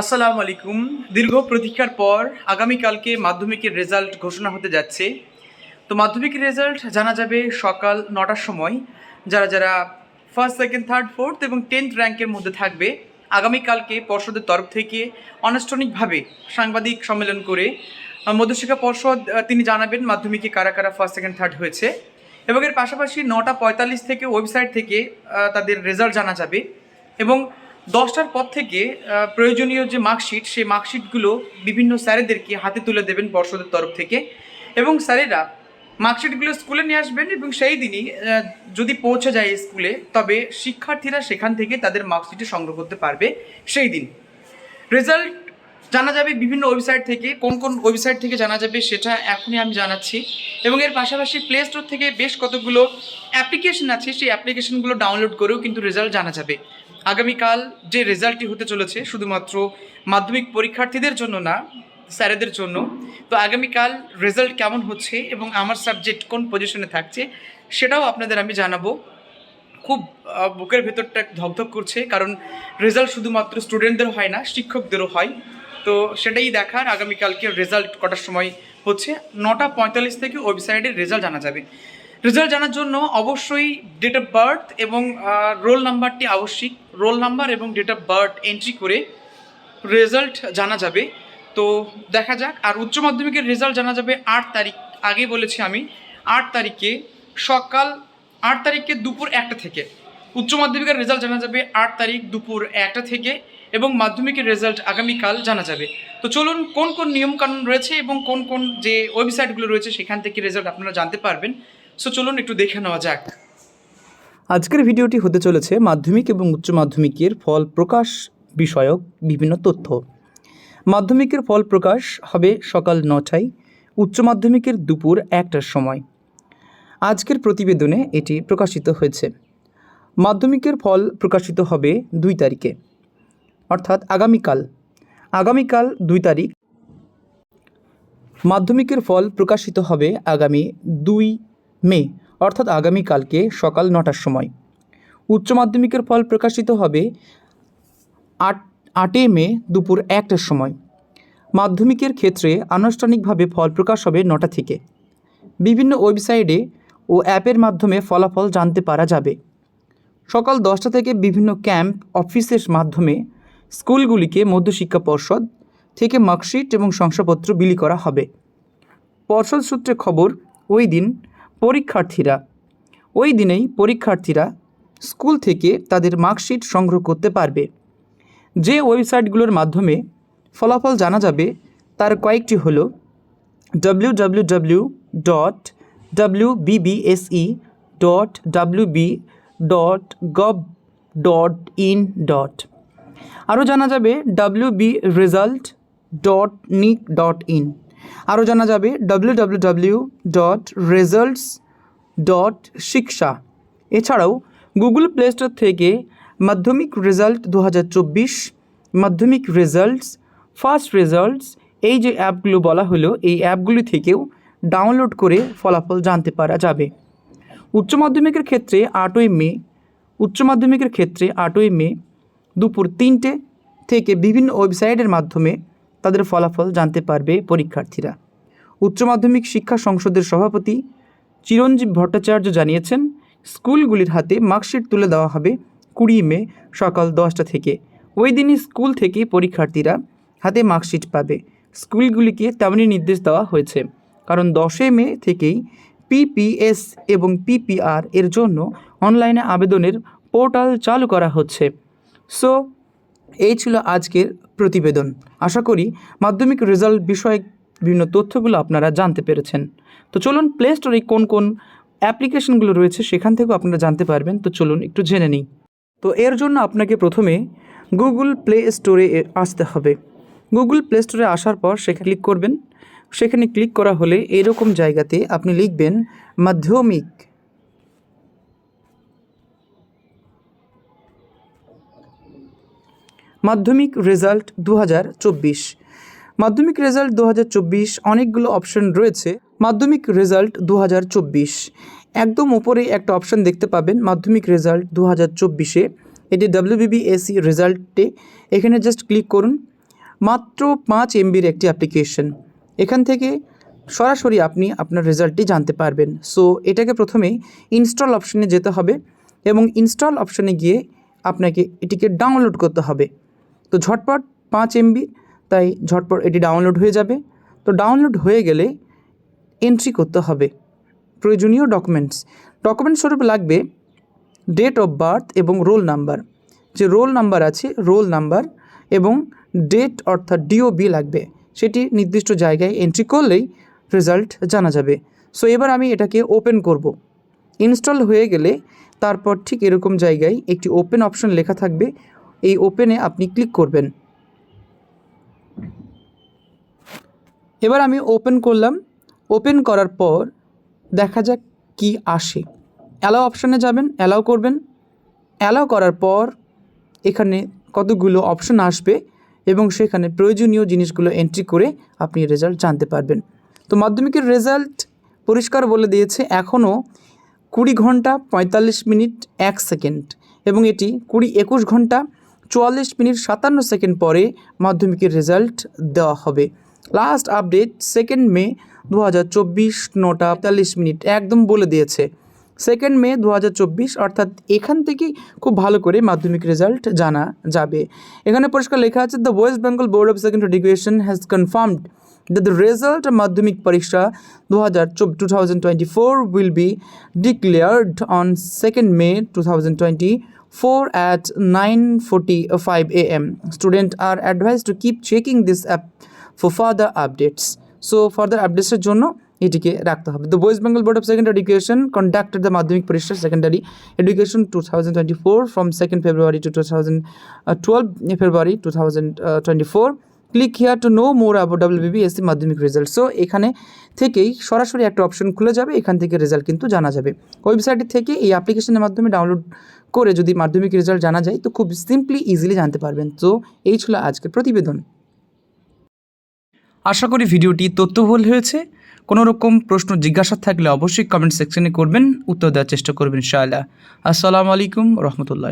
আসসালামু আলাইকুম। দীর্ঘ প্রতীক্ষার পর আগামীকালকে মাধ্যমিকের রেজাল্ট ঘোষণা হতে যাচ্ছে। তো মাধ্যমিকের রেজাল্ট জানা যাবে সকাল নটার সময়। যারা যারা ফার্স্ট সেকেন্ড থার্ড ফোর্থ এবং টেন্থ র্যাঙ্কের মধ্যে থাকবে, আগামীকালকে পর্ষদের তরফ থেকে আনুষ্ঠানিকভাবে সাংবাদিক সম্মেলন করে মধ্যশিক্ষা পর্ষদ তিনি জানাবেন মাধ্যমিকে কারা কারা ফার্স্ট সেকেন্ড থার্ড হয়েছে। এবং এর পাশাপাশি নটা পঁয়তাল্লিশ থেকে ওয়েবসাইট থেকে তাদের রেজাল্ট জানা যাবে। এবং দশটার পর থেকে প্রয়োজনীয় যে মার্কশিট সেই মার্কশিটগুলো বিভিন্ন স্যারেদেরকে হাতে তুলে দেবেন পর্ষদের তরফ থেকে। এবং স্যারেরা মার্কশিটগুলো স্কুলে নিয়ে আসবেন এবং সেই দিনই যদি পৌঁছে যায় স্কুলে তবে শিক্ষার্থীরা সেখান থেকে তাদের মার্কশিটে সংগ্রহ করতে পারবে সেই দিন। রেজাল্ট জানা যাবে বিভিন্ন ওয়েবসাইট থেকে, কোন কোন ওয়েবসাইট থেকে জানা যাবে সেটা এখনই আমি জানাচ্ছি। এবং এর পাশাপাশি প্লে স্টোর থেকে বেশ কতগুলো অ্যাপ্লিকেশন আছে, সেই অ্যাপ্লিকেশনগুলো ডাউনলোড করেও কিন্তু রেজাল্ট জানা যাবে। আগামীকাল যে রেজাল্টটি হতে চলেছে শুধুমাত্র মাধ্যমিক পরীক্ষার্থীদের জন্য না, স্যারেদের জন্য। তো আগামীকাল রেজাল্ট কেমন হচ্ছে এবং আমার সাবজেক্ট কোন পজিশনে থাকছে, সেটাও আপনাদের আমি জানাব। খুব বুকের ভেতরটা ধকধক করছে, কারণ রেজাল্ট শুধুমাত্র স্টুডেন্টদের হয় না, শিক্ষকদেরও হয়। তো সেটাই দেখার আগামীকালকে রেজাল্ট কটার সময় হচ্ছে? নটা পঁয়তাল্লিশ থেকে ওয়েবসাইটের রেজাল্ট জানা যাবে। রেজাল্ট জানার জন্য অবশ্যই ডেট অফ বার্থ এবং রোল নাম্বারটি আবশ্যিক। রোল নাম্বার এবং ডেট অফ বার্থ এন্ট্রি করে রেজাল্ট জানা যাবে। তো দেখা যাক। আর উচ্চ মাধ্যমিকের রেজাল্ট জানা যাবে আট তারিখ। আগে বলেছি আমি, আট তারিখে সকাল আট তারিখে দুপুর একটা থেকে। উচ্চ মাধ্যমিকের রেজাল্ট জানা যাবে আট তারিখ দুপুর একটা থেকে। এবং মাধ্যমিকের রেজাল্ট আগামীকাল জানা যাবে। তো চলুন, কোন কোন নিয়মকানুন রয়েছে এবং কোন কোন যে ওয়েবসাইটগুলো রয়েছে, সেখান থেকে রেজাল্ট আপনারা জানতে পারবেন। সো চলুন একটু দেখে নেওয়া যাক। আজকের ভিডিওটি হতে চলেছে মাধ্যমিক এবং উচ্চ মাধ্যমিকের ফল প্রকাশ বিষয়ক বিভিন্ন তথ্য। মাধ্যমিকের ফল প্রকাশ হবে সকাল নটায়, উচ্চ মাধ্যমিকের দুপুর একটার সময়। আজকের প্রতিবেদনে এটি প্রকাশিত হয়েছে। মাধ্যমিকের ফল প্রকাশিত হবে দুই তারিখে। অর্থাৎ আগামীকাল। আগামীকাল দুই তারিখ। মাধ্যমিকের ফল প্রকাশিত হবে আগামী দুই মে, অর্থাৎ আগামীকালকে সকাল নটার সময়। উচ্চ মাধ্যমিকের ফল প্রকাশিত হবে আট আটই মে দুপুর একটার সময়। মাধ্যমিকের ক্ষেত্রে আনুষ্ঠানিকভাবে ফল প্রকাশ হবে নটা থেকে। বিভিন্ন ওয়েবসাইটে ও অ্যাপের মাধ্যমে ফলাফল জানতে পারা যাবে। সকাল দশটা থেকে বিভিন্ন ক্যাম্প, অফিসের মাধ্যমে স্কুলগুলিকে মধ্যশিক্ষা পর্ষদ থেকে মার্কশিট এবং শংসাপত্র বিলি করা হবে। পর্ষদ সূত্রে খবর, ওই দিন পরীক্ষার্থীরা, ওই দিনেই পরীক্ষার্থীরা স্কুল থেকে তাদের মার্কশিট সংগ্রহ করতে পারবে। যে ওয়েবসাইটগুলোর মাধ্যমে ফলাফল জানা যাবে, তার কয়েকটি হলো W W W dot W BBSE dot W B dot gov dot in dot আরও জানা যাবে W B result dot nic dot in আরও জানা যাবে W W W dot results dot শিক্ষা এছাড়াও গুগল প্লে স্টোর থেকে মাধ্যমিক রেজাল্ট দু হাজার চব্বিশ, মাধ্যমিক রেজাল্টস ফার্স্ট রেজাল্টস এই যে অ্যাপগুলো বলা হলো, এই অ্যাপগুলি থেকেও ডাউনলোড করে ফলাফল জানতে পারা যাবে। উচ্চ মাধ্যমিকের ক্ষেত্রে আটই মে, উচ্চ মাধ্যমিকের ক্ষেত্রে আটই মে দুপুর তিনটে থেকে বিভিন্ন ওয়েবসাইটের মাধ্যমে তাদের ফলাফল জানতে পারবে পরীক্ষার্থীরা। উচ্চ মাধ্যমিক শিক্ষা সংসদের সভাপতি চিরঞ্জীব ভট্টাচার্য জানিয়েছেন, স্কুলগুলির হাতে মার্কশিট তুলে দেওয়া হবে কুড়ি মে সকাল দশটা থেকে। ওই দিনই স্কুল থেকে পরীক্ষার্থীরা হাতে মার্কশিট পাবে। স্কুলগুলিকে তেমনই নির্দেশ দেওয়া হয়েছে। কারণ দশই মে থেকেই পিপিএস এবং পিপিআর এর জন্য অনলাইনে আবেদনের পোর্টাল চালু করা হচ্ছে। সো এই ছিল আজকের প্রতিবেদন। আশা করি মাধ্যমিক রেজাল্ট বিষয়ক বিভিন্ন তথ্যগুলো আপনারা জানতে পেরেছেন। তো চলুন প্লে স্টোরে কোন কোন অ্যাপ্লিকেশনগুলো রয়েছে সেখান থেকেও আপনারা জানতে পারবেন। তো চলুন একটু জেনে নিই। তো এর জন্য আপনাকে প্রথমে গুগল প্লে স্টোরে আসতে হবে। গুগল প্লে স্টোরে আসার পর সেখানে ক্লিক করবেন। সেখানে ক্লিক করা হলে এরকম জায়গাতে আপনি লিখবেন মাধ্যমিক। মাধ্যমিক রেজাল্ট দু হাজার চব্বিশ। মাধ্যমিক রেজাল্ট দু হাজার চব্বিশ, অনেকগুলো অপশন রয়েছে। মাধ্যমিক রেজাল্ট দু হাজার চব্বিশ। একদম উপরে একটা অপশন দেখতে পাবেন, মাধ্যমিক রেজাল্ট দু হাজার চব্বিশে। এটি ডাব্লিউবিবিএসি রেজাল্টে। এখানে জাস্ট ক্লিক করুন। মাত্র পাঁচ এমবির একটি অ্যাপ্লিকেশন। এখান থেকে সরাসরি আপনি আপনার রেজাল্টটি জানতে পারবেন। সো, এটাকে প্রথমে ইনস্টল অপশনে যেতে হবে এবং ইনস্টল অপশনে গিয়ে আপনাকে এটিকে ডাউনলোড করতে হবে। তো ঝটপট পাঁচ এমবি, তাই ঝটপট এটি ডাউনলোড হয়ে যাবে। তো ডাউনলোড হয়ে গেলে এন্ট্রি করতে হবে। প্রয়োজনীয় ডকুমেন্টস। ডকুমেন্টস স্বরূপ লাগবে ডেট অফ বার্থ এবং রোল নাম্বার। যে রোল নাম্বার আছে, রোল নাম্বার এবং ডেট অর্থাৎ ডিওবি লাগবে। সেটি নির্দিষ্ট জায়গায় এন্ট্রি করলেই রেজাল্ট জানা যাবে। সো এবার আমি এটাকে ওপেন করব। ইনস্টল হয়ে গেলে তারপর ঠিক এরকম জায়গায় একটি ওপেন অপশন লেখা থাকবে। এই ওপেনে আপনি ক্লিক করবেন। এবার আমি ওপেন করলাম। ওপেন করার পর দেখা যাক কি আসে। অ্যালাও অপশানে যাবেন অ্যালাও করবেন। অ্যালাও করার পর এখানে কতগুলো অপশন আসবে এবং সেখানে প্রয়োজনীয় জিনিসগুলো এন্ট্রি করে আপনি রেজাল্ট জানতে পারবেন। তো মাধ্যমিকের রেজাল্ট পরিষ্কার বলে দিয়েছে এখনও কুড়ি ঘণ্টা পঁয়তাল্লিশ মিনিট এক সেকেন্ড এবং এটি কুড়ি একুশ ঘণ্টা চুয়াল্লিশ মিনিট সাতান্ন সেকেন্ড পরে মাধ্যমিকের রেজাল্ট দেওয়া হবে। লাস্ট আপডেট সেকেন্ড মে দু হাজার চব্বিশ নটা পঁয়তাল্লিশ মিনিট একদম বলে দিয়েছে। সেকেন্ড মে দু হাজার চব্বিশ অর্থাৎ এখান থেকেই খুব ভালো করে মাধ্যমিক রেজাল্ট জানা যাবে। এখানে পরিষ্কার লেখা আছে the West Bengal board of secondary education has confirmed the result Madhyamik পরীক্ষা দু হাজার two thousand twenty four Madhyamik B 2024 will be declared on 2nd May 2024 at 9:45 a.m. Students are advised to keep checking this app for further updates. So, further updates এর জন্য এটিকে রাখতে হবে the West Bengal board of secondary education conducted the Madhyamik পরীক্ষা secondary education two thousand twenty four from second February to two thousand twelve February two thousand twenty four click here to know more about WBBSC Madhyamik result so এখানে থেকেই সরাসরি একটা option খুলে যাবে, এখান থেকে result কিন্তু জানা যাবে। ওয়েবসাইট থেকে এই অ্যাপ্লিকেশনের মাধ্যমে ডাউনলোড করে যদি মাধ্যমিক রেজাল্ট জানা যায়, তো খুব সিম্পলি ইজিলি জানতে পারবেন। তো এই ছিল আজকের প্রতিবেদন। আশা করি ভিডিওটি তথ্যবহুল হয়েছে। কোনো রকম প্রশ্ন, জিজ্ঞাসা থাকলে অবশ্যই কমেন্ট সেকশনে করবেন। উত্তর দেওয়ার চেষ্টা করবেন ইনশাআল্লাহ। আসসালামু আলাইকুম, রহমতুল্লাহ